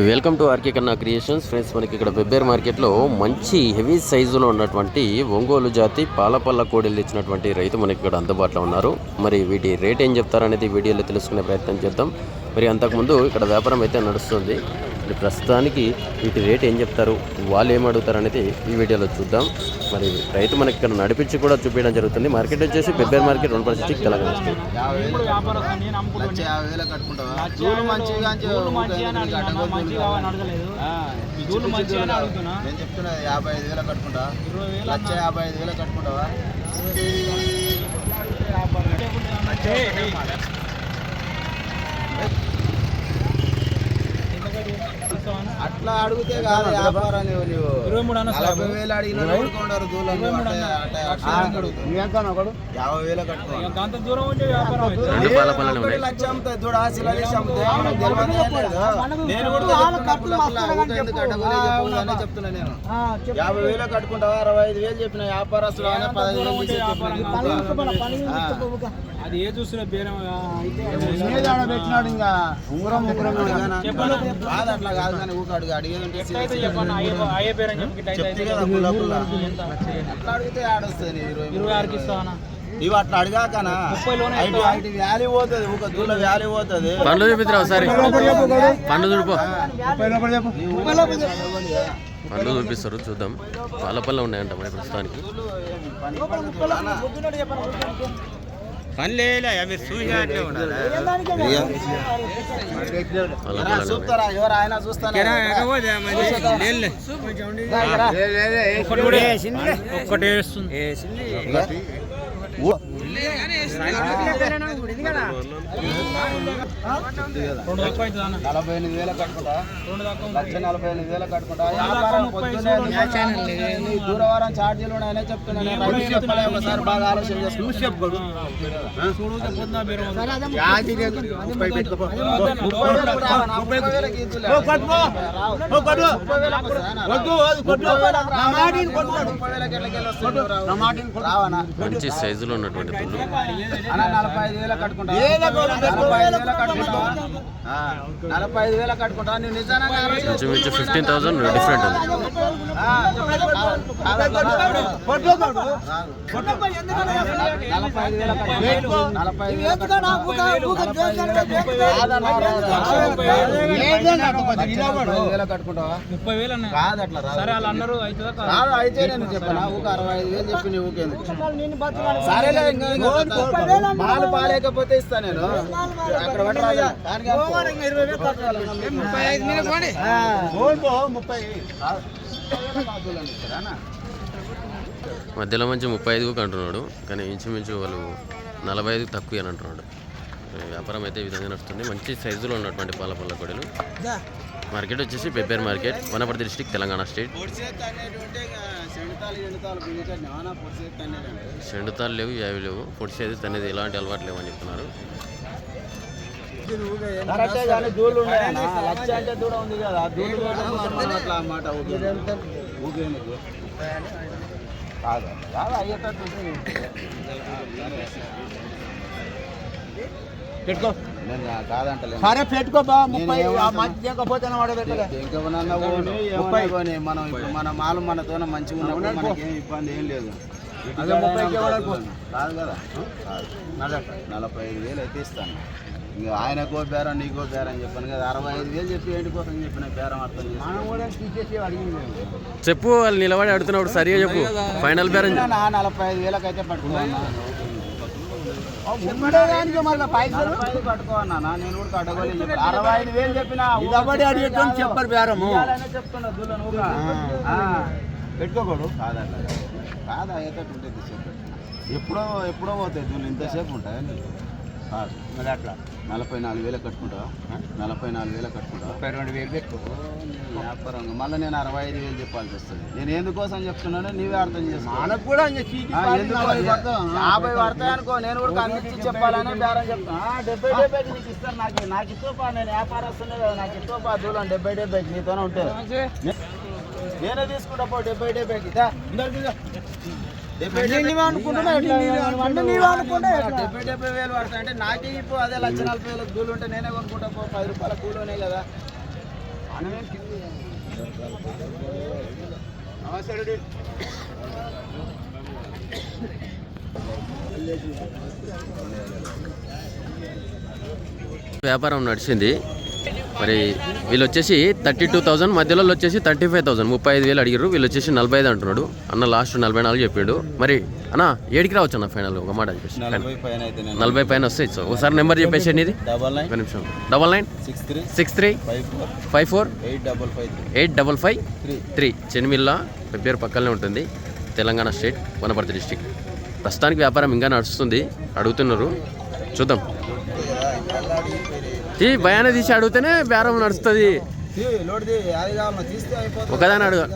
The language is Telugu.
Welcome to R K Kanna creations. Friends మనకి ఇక్కడ వెబ్బేర్ మార్కెట్లో మంచి హెవీ సైజులో ఉన్నటువంటి ఒంగోలు జాతి పాలపల్ల కోడిలు ఇచ్చినటువంటి రైతు మనకి ఇక్కడ అందుబాటులో ఉన్నారు. మరి వీటి రేట్ ఏం చెప్తారనేది వీడియోలో తెలుసుకునే ప్రయత్నం చేద్దాం. మరి అంతకుముందు ఇక్కడ వ్యాపారం అయితే నడుస్తుంది. మరి ప్రస్తుతానికి వీటి రేట్ ఏం చెప్తారు వాళ్ళు ఏం అడుగుతారు అనేది ఈ వీడియోలో చూద్దాం. మరి రైతు మనకి ఇక్కడ నడిపించి కూడా చూపించడం జరుగుతుంది. మార్కెట్ వచ్చేసి పెబ్బేర్ మార్కెట్ రెండు పరిస్థితి తెలంగాణ కట్టుకుంటావా దూలు మంచిగా అని నేను చెప్తున్నా యాభై ఐదు వేలు కట్టుకుంటా. లక్ష యాభై ఐదు వేలు కట్టుకుంటావా? అట్లా అడిగితే కాదు వ్యాపారం నువ్వు నువ్వు నలభై వేలు అడిగిన కొడుకుంటారు. యాభై వేలు కట్టుకో రెండు పాలపల్లనే ఉన్నాయి. లక్ష అమ్ముతాయి. చూడు ఆశలు వేసి అమ్ముతాయి. మనకు తెలియదు ఏం లేదు. నేను కూడా చెప్పినప్పుడు అట్లా ఊరికే ఎందుకు అడ్డగోలు చెప్పు అనే చెప్తున్నా నేను. యాభై వేలు కట్టుకుంటావా? అరవై ఐదు వేలు చెప్పిన వ్యాపారస్తులు పదహైదు వేలు. అది ఏ చూస్తున్నా బేరం పెట్టినాడు ఇంకా. ఉంగరం ఉంగరం కాదు అట్లా కాదు కానీ ఊక అడుగు. అడిగేది ఉంటే అయితే చెప్పన్న? అయ్యే అయ్యే బేరం చెప్పి గిట్ట అయితే చెప్తే కదా పుల్ల పుల్ల. అట్లా అడిగితే ఆడొస్తుంది నీ ఇరవై ఇరవై ఆరుకి ఇస్తావనా ఇవి అట్లా అడిగాకనా? ముప్పైలోనే ఐదు ఐదు వ్యాలీ పోతుంది ఒక దూల వ్యాలీ పోతుంది. పండ్లు చూపిద్దాం ఒకసారి. పండ్లు చూడిపో పండ్లు చూపిస్తారు చూద్దాం. పాలపల్ల ఉన్నాయంట మరి ప్రస్తుతానికి. పాలపల్ల చూస్తారా? ఎవరు ఆయన చూస్తారా ఒక్కటే వేస్తుంది నలభై ఎనిమిది వేల కట్టుకుంటా లక్ష నలభై ఎనిమిది వేల కట్టుకుంటా దూరవారం ఛార్జీలు ఉన్నాయనే చెప్తున్నాను ఒకసారి బాగా ఆలోచన మంచి సైజులో ఉన్నటువంటి అన్న నలభై ఐదు వేల కట్టుకుంటా. నలభై ఐదు వేల కట్టుకుంటావా ఆ, నలభై ఐదు వేల కట్టుకుంటా. నువ్వు నిజానికి ఫిఫ్టీన్ థౌసండ్ డిఫరెంట్ నలభై ఐదు వేల కట్టుకుంటా. నలభై ఐదు వేల ఐదు ముప్పై వేలు అన్న. కాదు అట్లా రాదు. సరే వాళ్ళు అన్నారు అవుతుందా కాదా? కాదు అయితే నేను చెప్పాను. ఊక అరవై ఐదు వేలు చెప్పి నువ్వు ఊకేందుకు సరేలే ఇంకా ఇంకా పాలు పాలేకపోతే ఇస్తా నేను. అక్కడ ముప్పై ఐదు మీద. ముప్పై? మధ్యలో మంచి ముప్పై ఐదుకు అంటున్నాడు. కానీ ఇంచుమించు వాళ్ళు నలభై ఐదుకు తక్కువ అని అంటున్నాడు. వ్యాపారం అయితే ఈ విధంగా నడుస్తుంది. మంచి సైజులో ఉన్నటువంటి పాలపల్ల కొడలు మార్కెట్ వచ్చేసి Pebbair market Wanaparthy district Telangana state. చెండుతాలు లేవు యావి లేవు. పొడిచేది తనేది ఎలాంటి అలవాటు లేవు అని చెప్తున్నారు అయ్యేటట్టు. పెట్టుకో. సరే పెట్టుకో బా ముప్పై మనం ఇప్పుడు మన మాలు మనతోనే మంచిగా ఉన్నప్పుడు మనకేం ఇబ్బంది ఏం లేదు. అదే ముప్పైకి? కాదు. కదా. నలభై. ఐదు వేలు అయితే ఇస్తాను. ఇంకా ఆయనకో బేరం నీకో బేరం అని చెప్పాను కదా. అరవై ఐదు వేలు చెప్పి ఏంటి కోసం చెప్పిన బేరం అర్థం చెప్పు వాళ్ళు నిలబడి అడుగుతున్నప్పుడు సరిగా చెప్పు. ఫైనల్ బేరం నలభై ఐదు వేలకు అయితే పట్టుకోవన్నా ఉండేదానికి మళ్ళీ పైసలు? పట్టుకోవన్నా నేను కూడా కట్టగోలు చెప్పి. అరవై ఐదు వేలు చెప్పిన ఇదబడి అడిగేటం చెప్పరు బేరము. చెప్తున్నా. పెట్టుకోకూడదు. కాదా ఉంటుంది సేపు ఎప్పుడో ఎప్పుడో పోతాయి దూళ్ళు ఇంతసేపు ఉంటాయి కాదు మరి అట్లా. నలభై నాలుగు వేలు కట్టుకుంటావా? నలభై నాలుగు వేలు కట్టుకుంటావా? ముప్పై రెండు వేలు పెట్టుకో వ్యాపారం మళ్ళీ నేను అరవై ఐదు వేలు చెప్పాల్సి వస్తుంది. నేను ఎందుకోసం చెప్తున్నానో నీవే అర్థం చేసుకో. మనకు కూడా పడతాం. యాభై పడతాయి అనుకో నేను కూడా అందించి చెప్పాలని బేరం చెప్తాను డెబ్బై నీకు ఇస్తాను నాకు. నాకు ఇస్తోపా నేను వ్యాపారస్తున్నా కదా నాకు ఇస్తోపా దూరం డెబ్బై డెబ్బైకి నీతోనే ఉంటుంది నేనే తీసుకుంటా పో డెబ్బై డెబ్బైకి. డెబ్బై డెబ్బై వేలు పడతాయి. అంటే నాకే ఇప్పుడు అదే లక్ష నలభై వేలకు కూలి ఉంటే నేనే కొనుక్కుంటా పో పది రూపాయల కూలోనే కదా. వ్యాపారం నడిచింది. మరి వీళ్ళు వచ్చేసి థర్టీ టూ థౌసండ్ మధ్యలో వచ్చేసి థర్టీ ఫైవ్ థౌసండ్ ముప్పై ఐదు వేలు అడిగారు వీళ్ళు వచ్చేసి నలభై ఐదు అంటున్నాడు. అన్న లాస్ట్ నలభై నాలుగు చెప్పిండు. మరి అన్న ఏడికి రావచ్చు అన్న ఫైనల్? ఒక మాట చెప్పేసి. నలభై పైన వస్తే ఇచ్చు ఒకసారి నెంబర్ చెప్పేసి ఇది? నిమిషం. Double nine? Six three. Five four. Eight double five three. Eight double five? Three. Three. చెన్మిల్లా పేరు పక్కనే ఉంటుంది. Telangana state Wanaparthy district. ప్రస్తుతానికి వ్యాపారం ఇంకా నడుస్తుంది. అడుగుతున్నారు. చూద్దాం. ఈ భయాన్ని తీసి అడిగితేనే బేరం నడుస్తుంది. ఒకదాని అడుగు.